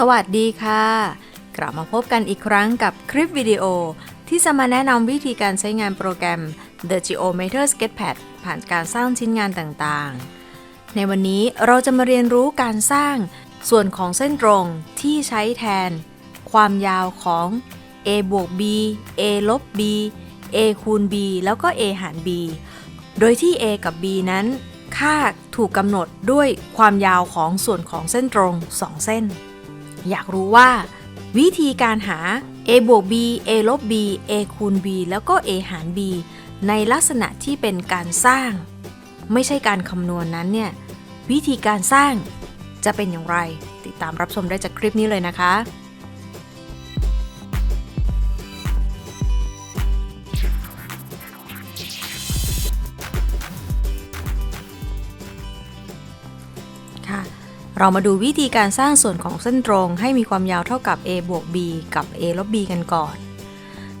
สวัสดีค่ะ กลับมาพบกันอีกครั้งกับคลิปวิดีโอ ที่จะมาแนะนำวิธีการใช้งานโปรแกรม The Geometer Sketchpad ผ่านการสร้างชิ้นงานต่างๆ ในวันนี้เราจะมาเรียนรู้การสร้างส่วนของเส้นตรงที่ใช้แทน ความยาวของ a บวก b a ลบ b a คูณ b แล้วก็ a หาร b โดยที่ a กับ b นั้น ค่าถูกกำหนดด้วยความยาวของส่วนของเส้นตรง 2 เส้น อยากรู้ว่าวิธีการหา a บวก b a ลบ b a คูณ b แล้วก็ a หาร b ในลักษณะที่เป็นการสร้าง ไม่ใช่การคำนวณนนั้นเนี่ยวิธีการสร้างจะเป็นอย่างไร ติดตามรับชมได้จากคลิปนี้เลยนะคะ เรามาดูวิธีการสร้างส่วนของเส้นตรงให้มีความยาวเท่ากับ a บวก b กับ a ลบ b กันก่อน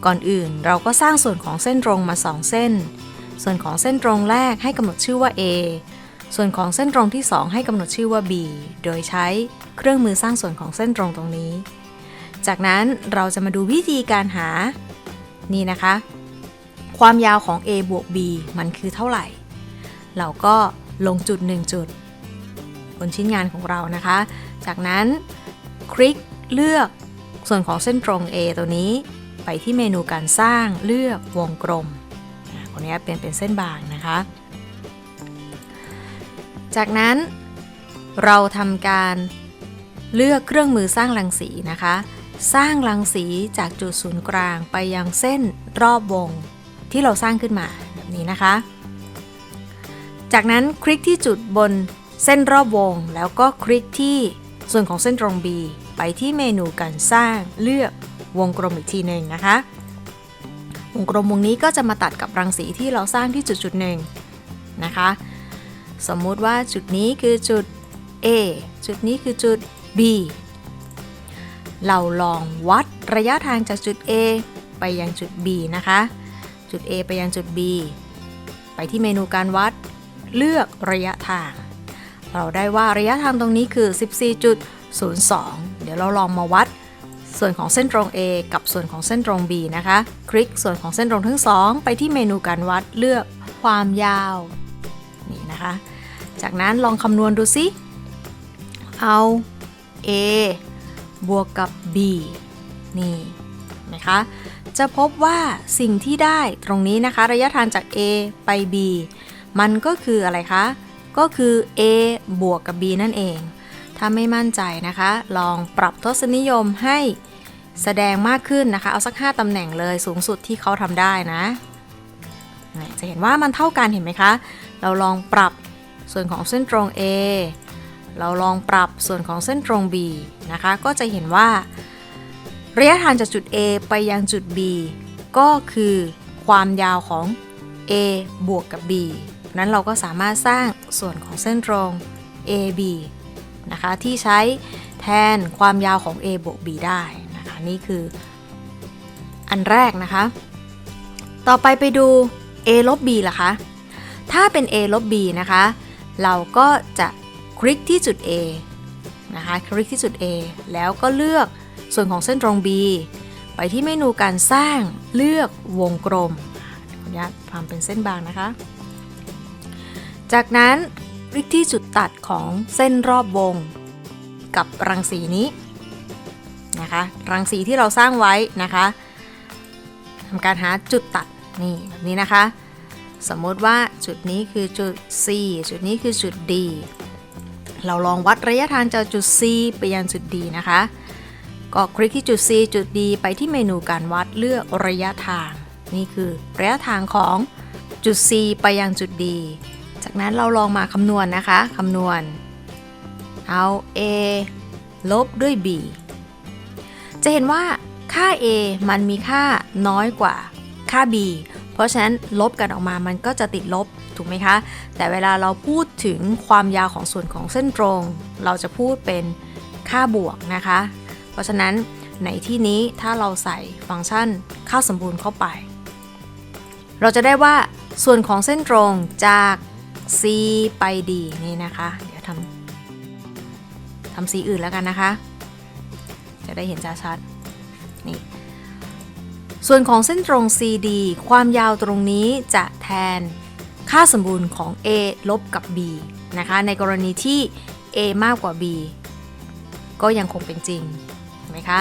ก่อนอื่นเราก็สร้างส่วนของเส้นตรงมา 2 เส้น ส่วนของเส้นตรงแรกให้กำหนดชื่อว่า a ส่วนของเส้นตรงที่ 2 ให้กำหนดชื่อว่า b โดยใช้เครื่องมือสร้างส่วนของเส้นตรงตรงนี้ จากนั้นเราจะมาดูวิธีการหา นี่นะคะ ความยาวของ a บวก b มันคือเท่าไหร่ เราก็ลงจุด 1 จุด บนชิ้นงานของเรานะคะ จากนั้นคลิกเลือกส่วนของเส้นตรง A ตัวนี้ไปที่เมนูการสร้างเลือกวงกลมอะคนนี้เป็นเป็นเส้นบางนะคะ จากนั้นเราทำการเลือกเครื่องมือสร้างรังสีนะคะ สร้างรังสีจากจุดศูนย์กลางไปยังเส้นรอบวงที่เราสร้างขึ้นมาแบบนี้นะคะ จากนั้นคลิกที่จุดบน เส้นรอบวงแล้วก็คลิกที่ส่วนของเส้นตรง B ไปที่เมนูการสร้างเลือกวงกลมอีกทีหนึ่งนะคะ วงกลมวงนี้ก็จะมาตัดกับรังสีที่เราสร้างที่จุดจุดหนึ่งนะคะ สมมุติว่าจุดนี้คือจุด A จุดนี้คือจุด B เราลองวัดระยะทางจากจุด A ไปยังจุด B นะคะ จุด A ไปยังจุด B ไปที่เมนูการวัด เลือกระยะทาง เราได้ว่าระยะทางตรงนี้คือ 14.02 เดี๋ยวเราลองมาวัด ส่วนของเส้นตรง A กับส่วนของเส้นตรง B นะคะ คลิกส่วนของเส้นตรงทั้งสองไปที่เมนูการวัดเลือกความยาวนี่นะคะ จากนั้นลองคำนวณดูซิ เอา A บวกกับ B นี่นะคะ จะพบว่าสิ่งที่ได้ตรงนี้นะคะ ระยะทางจาก A ไป B มันก็คืออะไรคะ ก็คือ A บวกกับ B นั่นเอง ถ้าไม่มั่นใจนะคะ ลองปรับทศนิยมให้แสดงมากขึ้นนะคะ เอาสัก 5ตำแหน่งเลยสูงสุดที่เขาทำได้นะ จะเห็นว่ามันเท่ากันเห็นไหมคะ เราลองปรับส่วนของเส้นตรง A เราลองปรับส่วนของเส้นตรง B นะคะ ก็จะเห็นว่าระยะทางจากจุด A ไปยังจุด B ก็คือความยาวของ A บวกกับ B นั้นเราก็สามารถสร้างส่วนของเส้นตรง AB นะคะที่ใช้แทนความยาวของ A บวก B ได้นะคะนี่คืออันแรกนะคะ ต่อไปไปดู A ลบ B ล่ะคะ ถ้าเป็น A ลบ B นะคะ เราก็จะคลิกที่จุด A นะคะ คลิกที่จุด A แล้วก็เลือกส่วนของเส้นตรง B ไปที่เมนูการสร้างเลือกวงกลมออนุญาตทำเป็นเส้นบางนะคะ จากนั้นคลิกที่จุดตัดของเส้นรอบวง กับรังสีนี้นะคะรังสีที่เราสร้างไว้นะคะทำการหาจุดตัดนี่แบบนี้นะคะ สมมติว่าจุดนี้คือจุด C จุดนี้คือจุด D เราลองวัดระยะทางจากจุด C ไปยังจุด D นะคะ ก็คลิกที่จุด C จุด D ไปที่เมนูการวัดเลือกระยะทาง นี่คือระยะทางของจุด C ไปยังจุด D จากนั้นเราลองมาคำนวณนนะคะคำนวณ เอา A ลบด้วย B จะเห็นว่าค่า A มันมีค่าน้อยกว่าค่า B เพราะฉะนั้นลบกันออกมามันก็จะติดลบถูกไหมคะ แต่เวลาเราพูดถึงความยาวของส่วนของเส้นตรง เราจะพูดเป็นค่าบวกนะคะ เพราะฉะนั้นในที่นี้ถ้าเราใส่ฟังก์ชันค่าสมบูรณ์เข้าไป เราจะได้ว่าส่วนของเส้นตรงจาก C ไป D นี่นะคะ เดี๋ยวทำทำสีอื่นแล้วกันนะคะ จะได้เห็นชัดๆนี่ส่วนของเส้นตรง CD ความยาวตรงนี้จะแทนค่าสมบูรณ์ของ A ลบกับ B นะคะ ในกรณีที่ A มากกว่า B ก็ยังคงเป็นจริงเห็นไหมคะ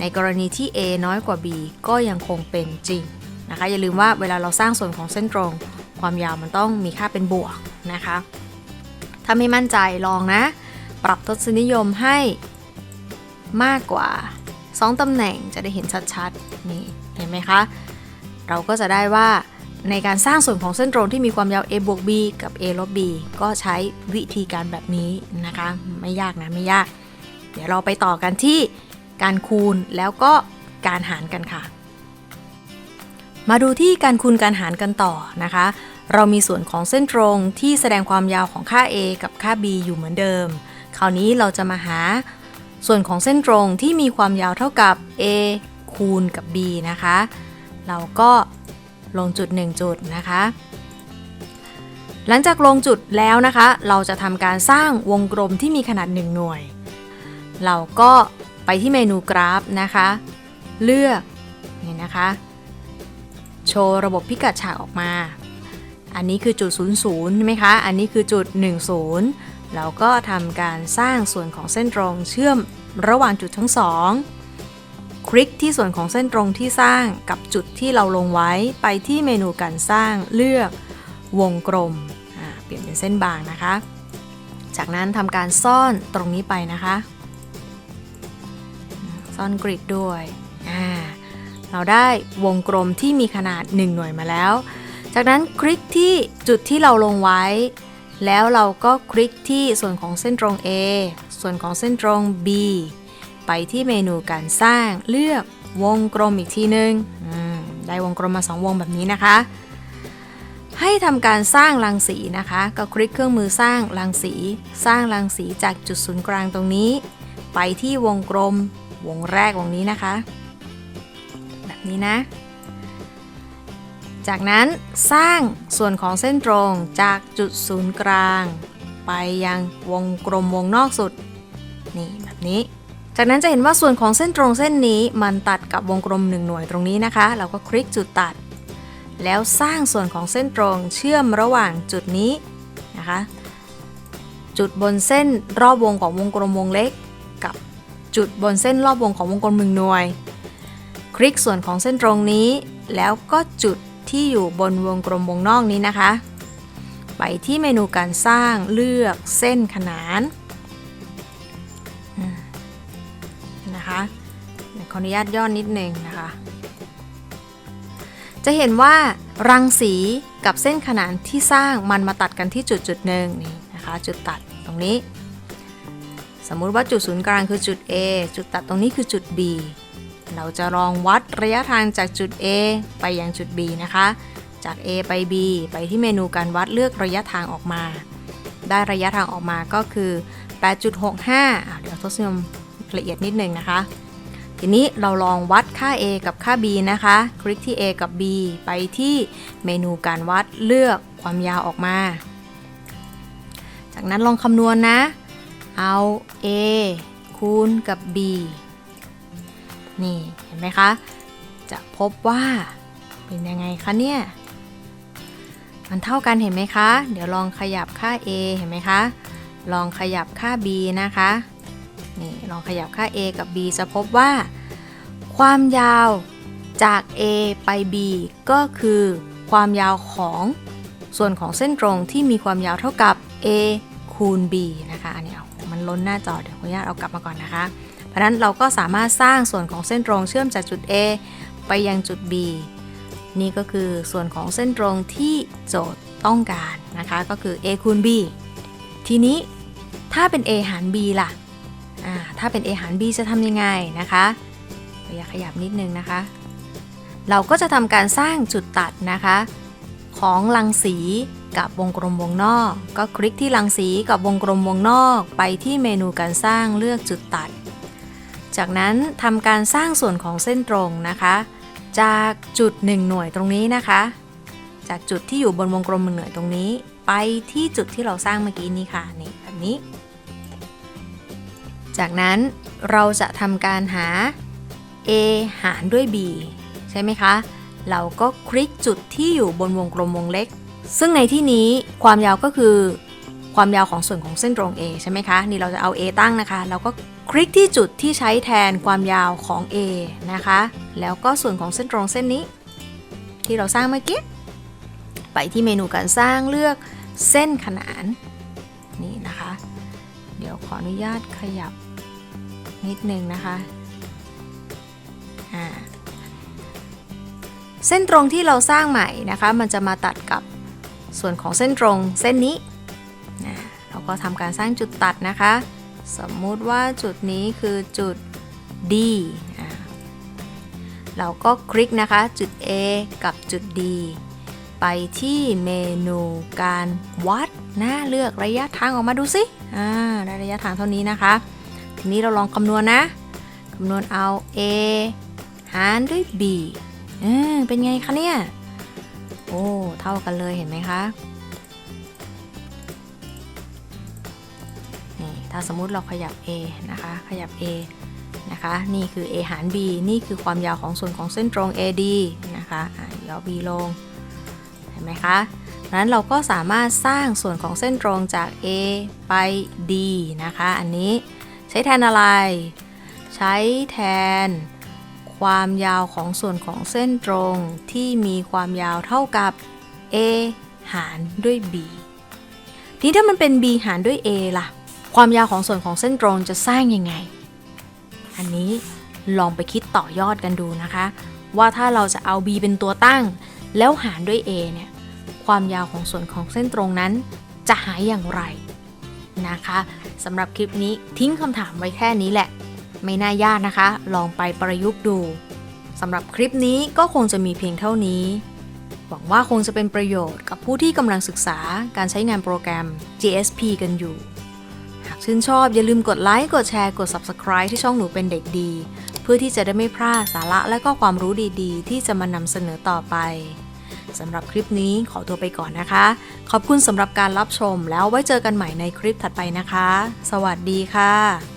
ในกรณีที่ A น้อยกว่า B ก็ยังคงเป็นจริงนะคะ อย่าลืมว่าเวลาเราสร้างส่วนของเส้นตรง ความยาวมันต้องมีค่าเป็นบวก นะคะ ถ้าไม่มั่นใจลองนะ ปรับทศนิยมให้มากกว่า 2ตำแหน่งจะได้เห็นชัดๆ นี่เห็นไหมคะ เราก็จะได้ว่าในการสร้างส่วนของเส้นตรงที่มีความยาว a บวก b กับ a ลบ b ก็ใช้วิธีการแบบนี้นะคะ ไม่ยากนะไม่ยาก เดี๋ยวเราไปต่อกันที่การคูณแล้วก็การหารกันค่ะ มาดูที่การคูณการหารกันต่อนะคะ เรามีส่วนของเส้นตรงที่แสดงความยาวของค่า a กับค่า b อยู่เหมือนเดิม คราวนี้เราจะมาหา ส่วนของเส้นตรงที่มีความยาวเท่ากับ a คูณกับ b นะคะ เราก็ลงจุด 1 จุดนะคะ หลังจากลงจุดแล้วนะคะ เราจะทำการสร้างวงกลมที่มีขนาด 1 หน่วย เราก็ไปที่เมนูกราฟนะคะ เลือกนี่นะคะ โชว์ระบบพิกัดฉากออกมา อันนี้คือจุด 00ใช่ไหมคะ อันนี้คือจุด 10เราก็ทำการสร้างส่วนของเส้นตรงเชื่อมระหว่างจุดทั้งสองคลิกที่ส่วนของเส้นตรงที่สร้างกับจุดที่เราลงไว้ไปที่เมนูการสร้างเลือกวงกลมอ่าเปลี่ยนเป็นเส้นบางนะคะ จากนั้นทำการซ่อนตรงนี้ไปนะคะ ซ่อนกริดด้วยอ่าเราได้วงกลมที่มีขนาด 1 หน่วยมาแล้ว จากนั้นคลิกที่จุดที่เราลงไว้ แล้วเราก็คลิกที่ส่วนของเส้นตรง A ส่วนของเส้นตรง B ไปที่เมนูการสร้างเลือกวงกลมอีกทีนึงได้วงกลมมา 2 วงแบบนี้นะคะ ให้ทำการสร้างรังสีนะคะ ก็คลิกเครื่องมือสร้างรังสี สร้างรังสีจากจุดศูนย์กลางตรงนี้ ไปที่วงกลมวงแรกวงนี้นะคะ แบบนี้นะ จากนั้นสร้างส่วนของเส้นตรงจากจุดศูนย์กลาง ไปยังวงกลมวงนอกสุด นี่แบบนี้ จากนั้นจะเห็นว่าส่วนของเส้นตรงเส้นนี้มันตัดกับวงกลมหนึ่งหน่วยตรงนี้นะคะ เราก็คลิกจุดตัด แล้วสร้างส่วนของเส้นตรงเชื่อมระหว่างจุดนี้นะคะ จุดบนเส้นรอบวงของวงกลมวงเล็ก กับจุดบนเส้นรอบวงของวงกลมหนึ่งหน่วย คลิกส่วนของเส้นตรงนี้แล้วก็จุด ที่อยู่บนวงกลมวงนอกนี้นะคะ ไปที่เมนูการสร้างเลือกเส้นขนานนะคะขออนุญาตย่อนิดนึงนะคะ จะเห็นว่ารังสีกับเส้นขนานที่สร้างมันมาตัดกันที่จุดจุดหนึ่งนี่นะคะ จุดตัดตรงนี้ สมมุติว่าจุดศูนย์กลางคือจุด A จุดตัดตรงนี้คือจุด B เราจะลองวัดระยะทางจากจุด A ไปยังจุด B นะคะ จาก A ไป B ไปที่เมนูการวัดเลือกระยะทางออกมา ได้ระยะทางออกมาก็คือ 8.65 เดี๋ยวทศนิยมละเอียดนิดนึงนะคะ ทีนี้เราลองวัดค่า A กับค่า B นะคะ คลิกที่ A กับ B ไปที่เมนูการวัดเลือกความยาวออกมา จากนั้นลองคำนวณนะเอา A คูณกับ B นี่เห็นไหมคะ จะพบว่าเป็นยังไงคะเนี่ย มันเท่ากันเห็นไหมคะ เดี๋ยวลองขยับค่า A เห็นไหมคะ ลองขยับค่า B นะคะ นี่ลองขยับค่า A กับ B จะพบว่า ความยาวจาก A ไป B ก็คือความยาวของส่วนของเส้นตรงที่มีความยาวเท่ากับ A คูณ B นะคะ อันนี้มันล้นหน้าจอเดี๋ยวขออนุญาตเอากลับมาก่อนนะคะ ราะนั้นเราก็สามารถสร้างส่วนของเส้นตรงเชื่อมจากจุด A ไปยังจุด B นี่ก็คือส่วนของเส้นตรงที่โจทย์ต้องการนะคะ ก็คือ A คูณ B ทีนี้ถ้าเป็น A หาร B ล่ะถ้าเป็น A หาร B จะทำยังไงนะคะออยากขยับนิดนึงนะคะ เราก็จะทำการสร้างจุดตัดนะคะ ของรังสีกับวงกลมวงนอก ก็คลิกที่รังสีกับวงกลมวงนอก ไปที่เมนูการสร้างเลือกจุดตัด จากนั้นทำการสร้างส่วนของเส้นตรงนะคะ จากจุด 1 หน่วยตรงนี้นะคะ จากจุดที่อยู่บนวงกลมหนึ่งหน่วยตรงนี้ ไปที่จุดที่เราสร้างเมื่อกี้นี้ค่ะนี่แบบนี้ จากนั้นเราจะทำการหา a หารด้วย b ใช่ไหมคะ เราก็คลิกจุดที่อยู่บนวงกลมวงเล็ก ซึ่งในที่นี้ความยาวก็คือความยาวของส่วนของเส้นตรง A ใช่ไหมคะ นี่เราจะเอา A ตั้งนะคะ เราก็ คลิกที่จุดที่ใช้แทนความยาวของ A นะคะ แล้วก็ส่วนของเส้นตรงเส้นนี้ ที่เราสร้างเมื่อกี้ ไปที่เมนูการสร้างเลือกเส้นขนานนี่นะคะ เดี๋ยวขออนุญาตขยับนิดนึงนะคะเส้นตรงที่เราสร้างใหม่นะคะ มันจะมาตัดกับส่วนของเส้นตรงเส้นนี้นเราก็ทำการสร้างจุดตัดนะคะ สมมุติว่าจุดนี้คือจุด D เราก็คลิกนะคะจุด A กับจุด D ไปที่เมนูการวัดนะเลือกระยะทางออกมาดูสิอ่าได้ระยะทางเท่านี้นะคะ ทีนี้เราลองคำนวณนะ คำนวณเอา A หารด้วย B เออเป็นไงคะเนี่ย โอ้ เท่ากันเลยเห็นไหมคะ ถ้าสมมุติเราขยับ A นะคะ ขยับ A นะคะ นี่คือ A หาร B นี่คือความยาวของส่วนของเส้นตรง AD นะคะะย่อ B ลง เห็นไหมคะนั้นเราก็สามารถสร้างส่วนของเส้นตรงจาก A ไป D นะคะ อันนี้ใช้แทนอะไร ใช้แทน ความยาวของส่วนของเส้นตรงที่มีความยาวเท่ากับ a หารด้วย b ทีนี้ถ้ามันเป็น b หารด้วย a ล่ะ ความยาวของส่วนของเส้นตรงจะสร้างยังไง อันนี้ลองไปคิดต่อยอดกันดูนะคะ ว่าถ้าเราจะเอา b เป็นตัวตั้ง แล้วหารด้วย a เนี่ยความยาวของส่วนของเส้นตรงนั้น จะหายอย่างไรนะคะสำหรับคลิปนี้ทิ้งคำถามไว้แค่นี้แหละ ไม่น่ายากนะคะ ลองไปประยุกต์ดูสำหรับคลิปนี้ก็คงจะมีเพียงเท่านี้ หวังว่าคงจะเป็นประโยชน์กับผู้ที่กำลังศึกษาการใช้งานโปรแกรม GSP กันอยู่ ชื่นชอบอย่าลืมกดไลค์ กดแชร์ กด Subscribe ที่ช่องหนูเป็นเด็กดี เพื่อที่จะได้ไม่พลาดสาระและก็ความรู้ดีๆ ที่จะมานำเสนอต่อไปสำหรับคลิปนี้ขอตัวไปก่อนนะคะ ขอบคุณสำหรับการรับชมแล้วไว้เจอกันใหม่ในคลิปถัดไปนะคะ สวัสดีค่ะ